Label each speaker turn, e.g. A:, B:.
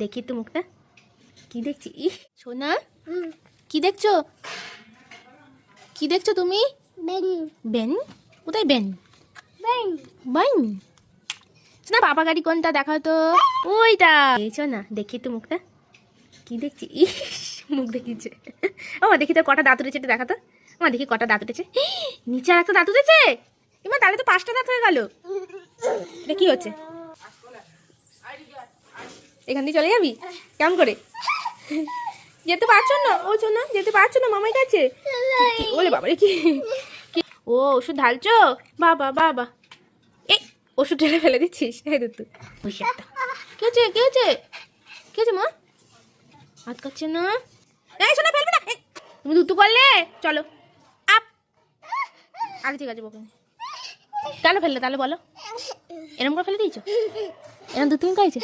A: দেখি তো মুখটা। কি দেখছি? ই সোনা? কি দেখছ? কি দেখছ তুমি?
B: বেন।
A: বেন? কোথায় বেন?
B: বেন।
A: বাইন না বাবা গাড়ি কোনটা দেখা তো। ওইটা। এইছো না দেখি তো মুখটা। কি দেখছি? ইস মুখ দেখিছে। ও দেখি তো কটা দাঁত উঠেছে দেখা তো। আমার দেখি কটা দাঁত উঠেছে। নিচে আর একটা দাঁত উঠেছে? এবার তাহলে তো পাঁচটা দাঁত হয়ে গেল। এটা কি হচ্ছে? এখান দিয়ে চলে যাবি? কেমন করে? যেতে পারছ না? ও না, যেতে পারছ না মামাই কাছে? ওলে বাবা রে, কি? ও, ওষুধ ঢালছো? বাবা বাবা। এই, ওষুধ ঢেলে ফেলে দিচ্ছিস। হ্যাঁ দুতু কি হচ্ছে কি হচ্ছে? কি হচ্ছে, মা? হাত কাচ্ছে না? এই, শোনা ফেলবে না। তুমি দুতু করলে? চলো। আপ। আগে ঠিক আছে বকে কেন ফেললে, তাহলে বলো। এরম করে ফেলে দিয়েছ? এরম তো তুমি খাইছে?